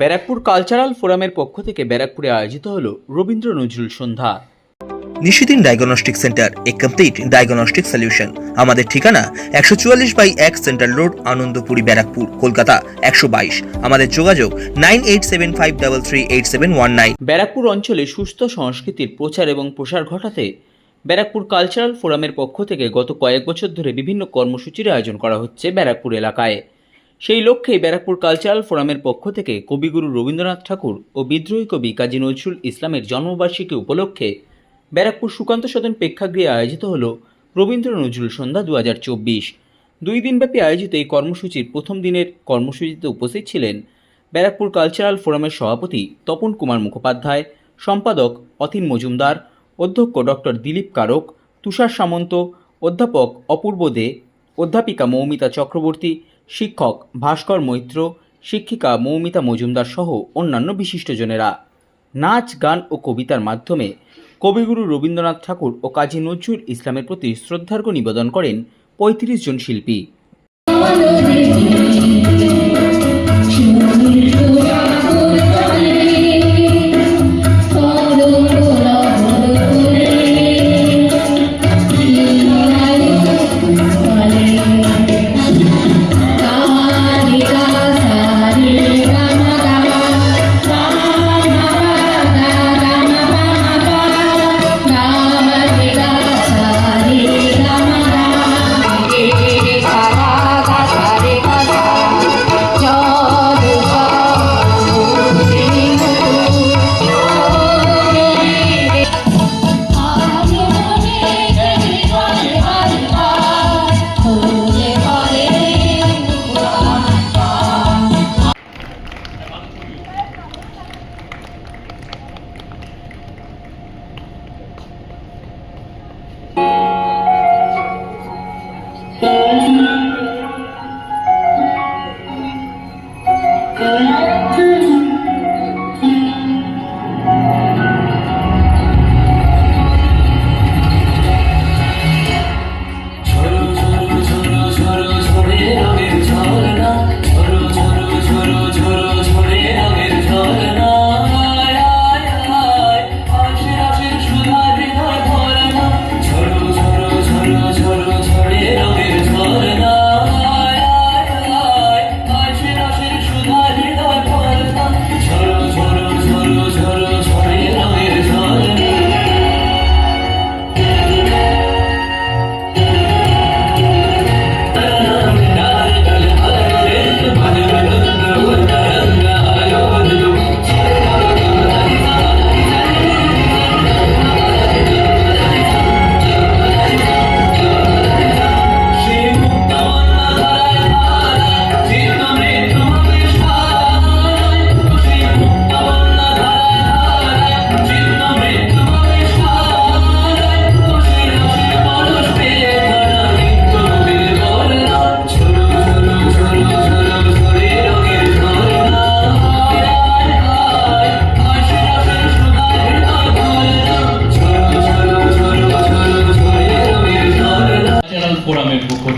Barrackpore cultural ফোরামের পক্ষ থেকে ব্যারাকপুরে আয়োজিত হলো রবীন্দ্র নজরুল সন্ধ্যা। নিশিদিন ডায়াগনস্টিক সেন্টার এ কমপ্লিট ডায়াগনস্টিক সলিউশন আমাদের ঠিকানা একশো চুয়াল্লিশ বাই এক সেন্ট্রাল রোড আনন্দপুরি ব্যারাকপুর কলকাতা একশো বাইশ। আমাদের যোগাযোগ nine eight seven five double three eight seven one nine. Barrackpore অঞ্চলে সুস্থ সংস্কৃতির প্রচার এবং প্রসার ঘটাতে ব্যারাকপুর কালচারাল ফোরামের পক্ষ থেকে গত কয়েক বছর ধরে বিভিন্ন কর্মসূচির আয়োজন করা হচ্ছে ব্যারাকপুর এলাকায়। সেই লক্ষ্যে ব্যারাকপুর কালচারাল ফোরামের পক্ষ থেকে কবিগুরু রবীন্দ্রনাথ ঠাকুর ও বিদ্রোহী কবি কাজী নজরুল ইসলামের জন্মবার্ষিকী উপলক্ষে ব্যারাকপুর সুকান্ত সদন প্রেক্ষাগৃহে আয়োজিত হল রবীন্দ্র নজরুল সন্ধ্যা দু হাজার চব্বিশ। দুই দিনব্যাপী আয়োজিত এই কর্মসূচির প্রথম দিনের কর্মসূচিতে উপস্থিত ছিলেন ব্যারাকপুর কালচারাল ফোরামের সভাপতি তপন কুমার মুখোপাধ্যায়, সম্পাদক অতীন মজুমদার, অধ্যক্ষ ডক্টর দিলীপ কারক, তুষার সামন্ত, অধ্যাপক অপূর্ব দে, অধ্যাপিকা মৌমিতা চক্রবর্তী শিক্ষক ভাস্কর মৈত্র, শিক্ষিকা মৌমিতা মজুমদার সহ অন্যান্য বিশিষ্টজনেরা নাচ, গান ও কবিতার মাধ্যমে কবিগুরু রবীন্দ্রনাথ ঠাকুর ও কাজী নজরুল ইসলামের প্রতি শ্রদ্ধার্ঘ্য নিবেদন করেন পঁয়ত্রিশ জন শিল্পী।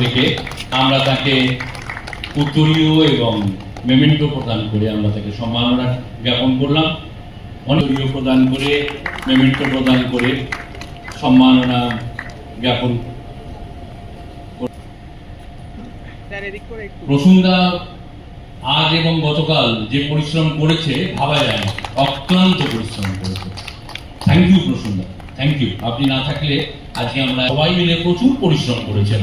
থেকে আমরা তাকে উত্তরীয় এবং মেমেন্টো প্রদান করে আমরা তাকে সম্মাননা জ্ঞাপন করলাম। অনেকীয় প্রদান করে মেমেন্টো প্রদান করে সম্মাননা জ্ঞাপন প্রসুন্দা আজ এবং গতকাল যে পরিশ্রম করেছে ভাবা যায় অক্লান্ত পরিশ্রম করেছে। থ্যাংক ইউ প্রসুন্দা থ্যাংক ইউ আপনি না থাকলে আজকে আমরা সবাই মিলে প্রচুর পরিশ্রম করেছেন।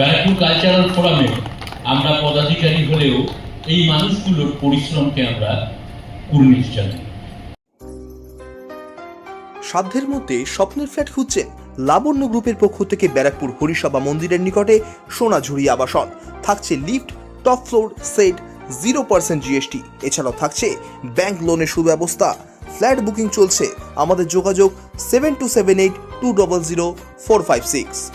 ব্যারাকপুর কালচারাল ফোরামে আমরা পদাধিকারী হলেও এই মানুষগুলোর পরিশ্রমকে আমরা কুর্নিশ জানাই সাধ্যের মধ্যে স্বপ্নের ফ্ল্যাট খুঁজছেন লাবণ্য গ্রুপের পক্ষ থেকে ব্যারাকপুর হরিসভা মন্দিরের নিকটে সোনাঝুরি আবাসন। থাকছে lift, top floor, set, zero percent GST. এছাড়াও থাকছে ব্যাংক লোনের সুব্যবস্থা। ফ্ল্যাট বুকিং চলছে। আমাদের যোগাযোগ seven two seven eight two double zero four five six.